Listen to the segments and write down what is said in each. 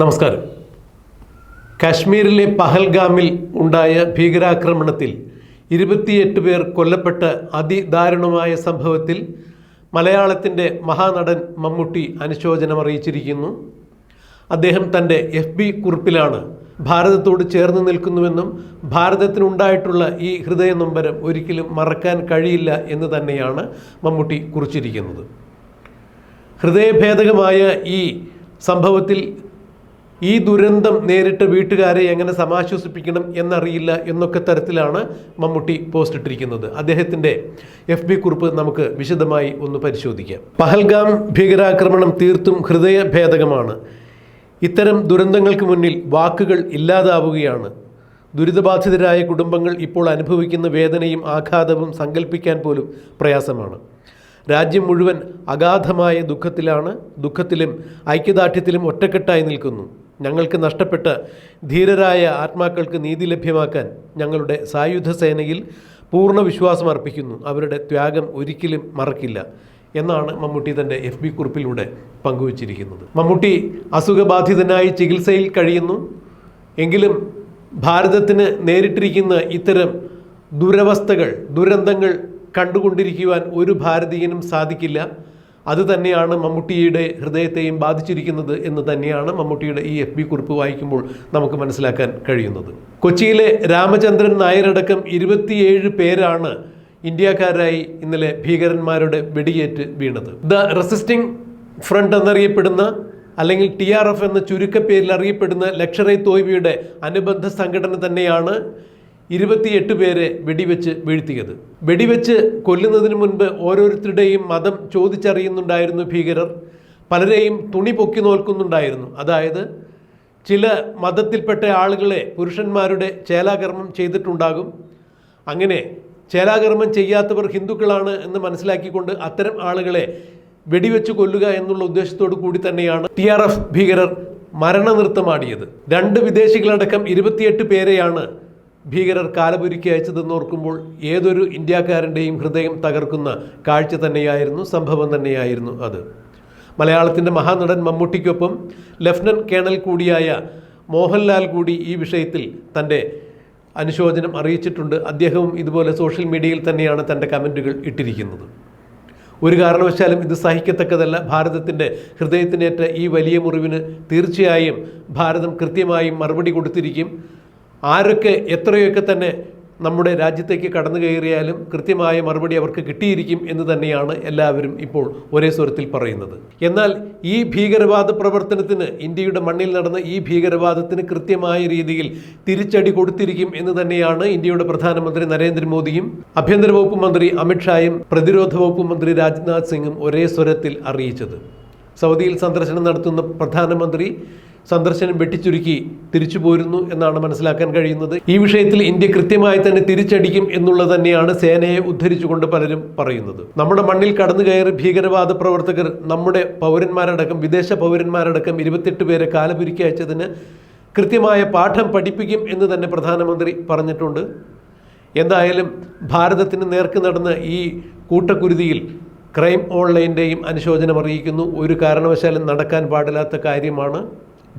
നമസ്കാരം. കാശ്മീരിലെ പഹൽഗാമിൽ ഉണ്ടായ ഭീകരാക്രമണത്തിൽ ഇരുപത്തിയെട്ട് പേർ കൊല്ലപ്പെട്ട അതിദാരുണമായ സംഭവത്തിൽ മലയാളത്തിന്റെ മഹാനടൻ മമ്മൂട്ടി അനുശോചനം അറിയിച്ചിരിക്കുന്നു. അദ്ദേഹം തന്റെ എഫ് ബി കുറിപ്പിലാണ് ഭാരതത്തോട് ചേർന്ന് നിൽക്കുന്നുവെന്നും ഭാരതത്തിനുണ്ടായിട്ടുള്ള ഈ ഹൃദയ നൊമ്പരം ഒരിക്കലും മറക്കാൻ കഴിയില്ല എന്ന് തന്നെയാണ് മമ്മൂട്ടി കുറിച്ചിരിക്കുന്നത്. ഹൃദയഭേദകമായ ഈ സംഭവത്തിൽ ഈ ദുരന്തം നേരിട്ട് വീട്ടുകാരെ എങ്ങനെ സമാശ്വസിപ്പിക്കണം എന്നറിയില്ല എന്നൊക്കെ തരത്തിലാണ് മമ്മൂട്ടി പോസ്റ്റ് ഇട്ടിരിക്കുന്നത്. അദ്ദേഹത്തിന്റെ എഫ് ബി കുറിപ്പ് നമുക്ക് വിശദമായി ഒന്ന് പരിശോധിക്കാം. പഹൽഗാം ഭീകരാക്രമണം തീർത്തും ഹൃദയഭേദകമാണ്. ഇത്തരം ദുരന്തങ്ങൾക്ക് മുന്നിൽ വാക്കുകൾ ഇല്ലാതാവുകയാണ്. ദുരിതബാധിതരായ കുടുംബങ്ങൾ ഇപ്പോൾ അനുഭവിക്കുന്ന വേദനയും ആഘാതവും സങ്കല്പിക്കാൻ പോലും പ്രയാസമാണ്. രാജ്യം മുഴുവൻ അഗാധമായ ദുഃഖത്തിലാണ് ദുഃഖത്തിലും ഐക്യദാർഢ്യത്തിലും ഒറ്റക്കെട്ടായി നിൽക്കുന്നു. ഞങ്ങൾക്ക് നഷ്ടപ്പെട്ട ധീരരായ ആത്മാക്കൾക്ക് നീതി ലഭ്യമാക്കാൻ ഞങ്ങളുടെ സായുധ സേനയിൽ പൂർണ വിശ്വാസം അർപ്പിക്കുന്നു. അവരുടെ ത്യാഗം ഒരിക്കലും മറക്കില്ല എന്നാണ് മമ്മൂട്ടി തന്റെ എഫ് ബി കുറിപ്പിലൂടെ പങ്കുവച്ചിരിക്കുന്നത്. മമ്മൂട്ടി അസുഖബാധിതനായി ചികിത്സയിൽ കഴിയുന്നു. എങ്കിലും ഭാരതത്തിന് നേരിട്ടിരിക്കുന്ന ഇത്തരം ദുരവസ്ഥകൾ ദുരന്തങ്ങൾ കണ്ടുകൊണ്ടിരിക്കുവാൻ ഒരു ഭാരതീയനും സാധിക്കില്ല. അത് തന്നെയാണ് മമ്മൂട്ടിയുടെ ഹൃദയത്തെയും ബാധിച്ചിരിക്കുന്നത് എന്ന് തന്നെയാണ് മമ്മൂട്ടിയുടെ ഈ എഫ് ബി കുറിപ്പ് വായിക്കുമ്പോൾ നമുക്ക് മനസ്സിലാക്കാൻ കഴിയുന്നത്. കൊച്ചിയിലെ രാമചന്ദ്രൻ നായരടക്കം ഇരുപത്തിയേഴ് പേരാണ് ഇന്ത്യക്കാരായി ഇന്നലെ ഭീകരന്മാരുടെ വെടിയേറ്റ് വീണത്. ദ റെസിസ്റ്റിംഗ് ഫ്രണ്ട് എന്നറിയപ്പെടുന്ന അല്ലെങ്കിൽ ടി ആർ എഫ് എന്ന ചുരുക്കപ്പേരിൽ അറിയപ്പെടുന്ന ലക്ഷറൈ തോയ്വിയുടെ അനുബന്ധ സംഘടന തന്നെയാണ് ഇരുപത്തിയെട്ട് പേരെ വെടിവെച്ച് വീഴ്ത്തിയത്. വെടിവെച്ച് കൊല്ലുന്നതിന് മുൻപ് ഓരോരുത്തരുടെയും മതം ചോദിച്ചറിയുന്നുണ്ടായിരുന്നു ഭീകരർ. പലരെയും തുണി പൊക്കി നോൽക്കുന്നുണ്ടായിരുന്നു. അതായത് ചില മതത്തിൽപ്പെട്ട ആളുകളെ പുരുഷന്മാരുടെ ചേലാകർമ്മം ചെയ്തിട്ടുണ്ടാകും. അങ്ങനെ ചേലാകർമ്മം ചെയ്യാത്തവർ ഹിന്ദുക്കളാണ് എന്ന് മനസ്സിലാക്കിക്കൊണ്ട് അത്തരം ആളുകളെ വെടിവെച്ച് കൊല്ലുക എന്നുള്ള ഉദ്ദേശത്തോടു കൂടി തന്നെയാണ് ടി ആർ എഫ് ഭീകരർ മരണനൃത്തമാടിയത് രണ്ട് വിദേശികളടക്കം ഇരുപത്തിയെട്ട് പേരെയാണ് ഭീകരർ കാലപുരുക്കി അയച്ചതെന്ന് ഓർക്കുമ്പോൾ ഏതൊരു ഇന്ത്യക്കാരന്റെയും ഹൃദയം തകർക്കുന്ന കാഴ്ച തന്നെയായിരുന്നു സംഭവം തന്നെയായിരുന്നു അത്. മലയാളത്തിന്റെ മഹാനടൻ മമ്മൂട്ടിക്കൊപ്പം ലഫ്റ്റനന്റ് കേണൽ കൂടിയായ മോഹൻലാൽ കൂടി ഈ വിഷയത്തിൽ തന്റെ അനുശോചനം അറിയിച്ചിട്ടുണ്ട്. അദ്ദേഹവും ഇതുപോലെ സോഷ്യൽ മീഡിയയിൽ തന്നെയാണ് തന്റെ കമന്റുകൾ ഇട്ടിരിക്കുന്നത്. ഒരു കാരണവശാലും ഇത് സഹിക്കത്തക്കതല്ല. ഭാരതത്തിന്റെ ഹൃദയത്തിനേറ്റ ഈ വലിയ മുറിവിന് തീർച്ചയായും ഭാരതം കൃത്യമായും മറുപടി കൊടുത്തിരിക്കും. ആരൊക്കെ എത്രയൊക്കെ തന്നെ നമ്മുടെ രാജ്യത്തേക്ക് കടന്നു കയറിയാലും കൃത്യമായ മറുപടി അവർക്ക് കിട്ടിയിരിക്കും എന്ന് തന്നെയാണ് എല്ലാവരും ഇപ്പോൾ ഒരേ സ്വരത്തിൽ പറയുന്നത്. എന്നാൽ ഈ ഭീകരവാദ പ്രവർത്തനത്തിന് ഇന്ത്യയുടെ മണ്ണിൽ നടന്ന ഈ ഭീകരവാദത്തിന് കൃത്യമായ രീതിയിൽ തിരിച്ചടി കൊടുത്തിരിക്കും എന്ന് തന്നെയാണ് ഇന്ത്യയുടെ പ്രധാനമന്ത്രി നരേന്ദ്രമോദിയും ആഭ്യന്തര വകുപ്പ് മന്ത്രി അമിത്ഷായും പ്രതിരോധ വകുപ്പ് മന്ത്രി രാജ്നാഥ് സിംഗും ഒരേ സ്വരത്തിൽ അറിയിച്ചത്. സൗദിയിൽ സന്ദർശനം നടത്തുന്ന പ്രധാനമന്ത്രി സന്ദർശനം വെട്ടിച്ചുരുക്കി തിരിച്ചു പോരുന്നു എന്നാണ് മനസ്സിലാക്കാൻ കഴിയുന്നത്. ഈ വിഷയത്തിൽ ഇന്ത്യ കൃത്യമായി തന്നെ തിരിച്ചടിക്കും എന്നുള്ളത് തന്നെയാണ് സേനയെ ഉദ്ധരിച്ചുകൊണ്ട് പലരും പറയുന്നത്. നമ്മുടെ മണ്ണിൽ കടന്നു കയറി ഭീകരവാദ പ്രവർത്തകർ നമ്മുടെ പൗരന്മാരടക്കം വിദേശ പൗരന്മാരടക്കം ഇരുപത്തെട്ട് പേരെ കാലപുരുക്കി അയച്ചതിന് കൃത്യമായ പാഠം പഠിപ്പിക്കും എന്ന് തന്നെ പ്രധാനമന്ത്രി പറഞ്ഞിട്ടുണ്ട്. എന്തായാലും ഭാരതത്തിന് നേർക്ക് നടന്ന ഈ കൂട്ടക്കുരുതിയിൽ ക്രൈം ഓൺലൈന്റെയും അനുശോചനം അറിയിക്കുന്നു. ഒരു കാരണവശാലും നടക്കാൻ പാടില്ലാത്ത കാര്യമാണ്.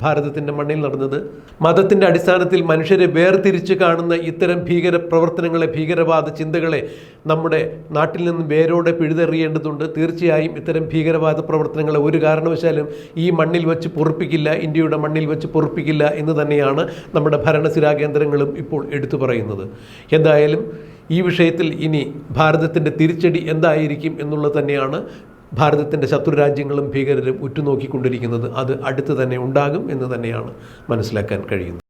ഭാരതത്തിന്റെ മണ്ണിൽ നടന്നത്. മതത്തിന്റെ അടിസ്ഥാനത്തിൽ മനുഷ്യരെ വേർതിരിച്ച് കാണുന്ന ഇത്തരം ഭീകര പ്രവർത്തനങ്ങളെ ഭീകരവാദ ചിന്തകളെ നമ്മുടെ നാട്ടിൽ നിന്ന് വേരോടെ പിഴുതെറിയേണ്ടതുണ്ട്. തീർച്ചയായും ഇത്തരം ഭീകരവാദ പ്രവർത്തനങ്ങളെ ഒരു കാരണവശാലും ഈ മണ്ണിൽ വെച്ച് പൊറുപ്പിക്കില്ല ഇന്ത്യയുടെ മണ്ണിൽ വെച്ച് പൊറുപ്പിക്കില്ല എന്ന് തന്നെയാണ് നമ്മുടെ ഭരണസിരാ കേന്ദ്രങ്ങളും ഇപ്പോൾ എടുത്തു പറയുന്നത്. എന്തായാലും ഈ വിഷയത്തിൽ ഇനി ഭാരതത്തിന്റെ തിരിച്ചടി എന്തായിരിക്കും എന്നുള്ളത് തന്നെയാണ് ഭാരതത്തിന്റെ ശത്രുരാജ്യങ്ങളും ഭീകരരും ഉറ്റുനോക്കിക്കൊണ്ടിരിക്കുന്നത് അത് അടുത്ത് തന്നെ ഉണ്ടാകും എന്ന് തന്നെയാണ് മനസ്സിലാക്കാൻ കഴിയുന്നത്.